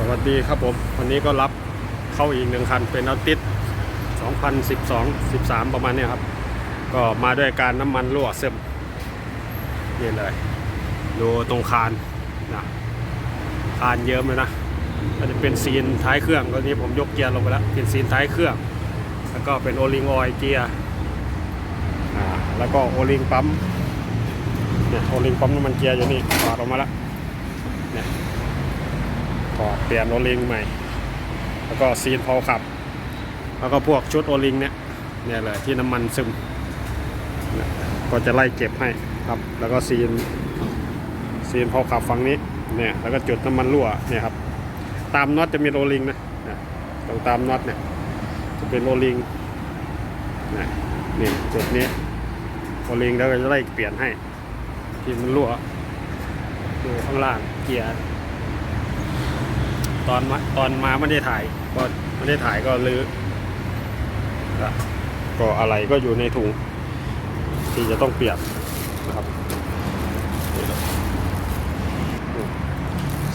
สวัสดีครับผม วันนี้ก็รับเข้าอีกหนึ่งคันเป็นอัลติส2012 13 ประมาณนี้ครับ ก็มาด้วยการน้ำมันรั่วซึมนี่เลย ดูตรงคานนะคานเยิ้มเลยนะก็จะเป็นซีนท้ายเครื่องตอนนี้ผมยกเกียร์ลงไปแล้วเป็นซีนท้ายเครื่อง แล้วก็เป็นโอลิงออยเกียร์อ่าแล้วก็โอลิงปั๊มเนี่ยโอลิงปั๊มน้ำมันเกียร์อยู่นี่ถอดออกมาแล้วเนี่ย ถอดเปลี่ยนโอลิงใหม่ แล้วก็ซีนพอขับ แล้วก็พวกชุดโอลิงเนี่ยเนี่ยเลยที่น้ำมันซึม ก็จะไล่เก็บให้ครับ แล้วก็ซีนซีนพอขับฝั่งนี้เนี่ยแล้วก็จุดน้ำมันรั่วเนี่ยครับตามน็อตจะมีโอลิงนะตรงตามน็อตเนี่ยจะเป็นโอลิงนะนี่จุดนี้โอลิงแล้วก็จะไล่เปลี่ยนให้ที่มันรั่วดูข้างล่างเกียร์ ตอนมาตอนมาไม่ได้ถ่ายก็ไม่ได้ถ่ายก็ลือก็อะไรก็อยู่ในถุง ที่จะต้องเปลี่ยนนะครับ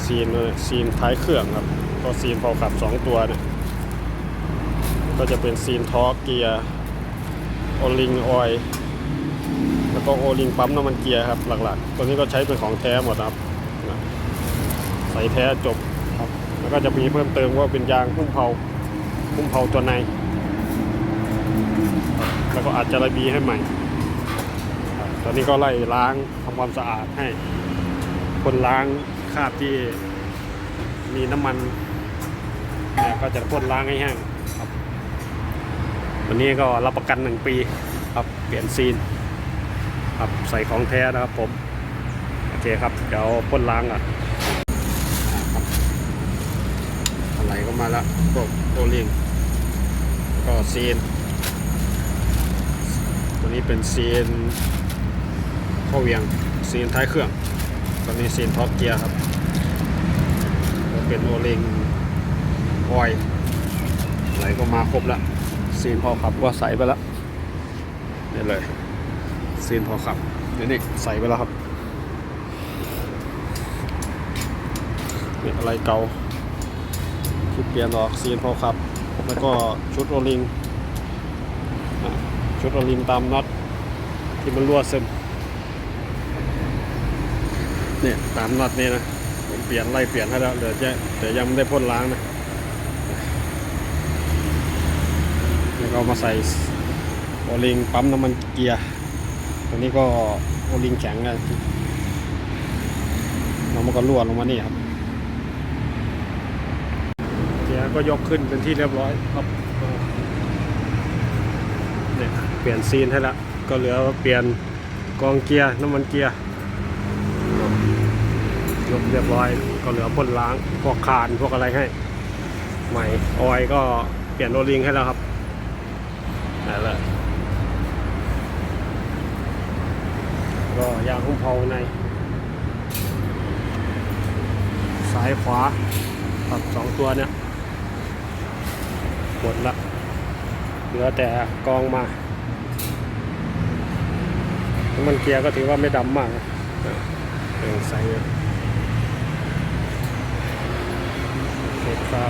ซีนเลยซีนท้ายเครื่องครับ ก็ซีนพอขับสองตัวเนี่ยก็จะเป็นซีนทอร์กเกียร์โอลิงออยแล้วก็โอลิงปั๊มน้ำมันเกียร์ครับหลักๆ ตัวนี้ก็ใช้เป็นของแท้หมดครับใส่แท้จบ ก็จะมีเพิ่มเติมว่าเป็นยางพุ่มเผาพุ่มเผาตัวใน แล้วก็อาจจะระบีให้ใหม่ ตอนนี้ก็ไล่ล้างทำความสะอาดให้ คนล้างคราบที่มีน้ำมันก็จะพ่นล้างให้แห้งครับวันนี้ก็รับประกันหนึ่งปีครับเปลี่ยนซีนครับใส่ของแท้นะครับผม โอเคครับ เดี๋ยวพ่นล้างอะ อะไรก็ มาแล้วพวกโอลิงก็ซีนตัวนี้เป็นซีนข้อเวียงซีนท้ายเครื่องตัวนี้ซีนท็อปเกียร์ครับแล้วเป็นโอลิงออยอะไรก็มาครบแล้วซีนพอขับก็ใส่ไปแล้วนี่เลยซีนพอขับเดี๋ยวนี้ใส่ไปแล้วครับนี่อะไรเก่า ชุดเปลี่ยนออกซีนพอครับ แล้วก็ชุดโอลิงชุดโอลิงตามน็อตที่มันรั่วซึมเนี่ยตามน็อตนี่นะผมเปลี่ยนไล่เปลี่ยนให้แล้วเหลือแค่แต่ยังไม่ได้พ่นล้างนะแล้วก็มาใส่โอลิงปั๊มน้ำมันเกียร์ตัวนี้ก็โอลิงแข็งกันแล้วมันก็รั่วลงมานี่ครับ เก็ยกขึ้นเป็นที่เรียบร้อยครับเนี่ยเปลี่ยนซีนให้ละก็เหลือเปลี่ยนกองเกียร์น้ำมันเกียร์ยกเรียบร้อย ก็เหลือพ่นล้างพวกคานพวกอะไรให้ ใหม่ออยก็เปลี่ยนโรลิงให้แล้วครับนั่นแหละก็ยางหุ้มเผาในซ้ายขวาครับสองตัวเนี่ย หมดละเหลือแต่กองมาน้ำมันเกียร์ก็ถือว่าไม่ดำมากเออใส่เสร็จครับ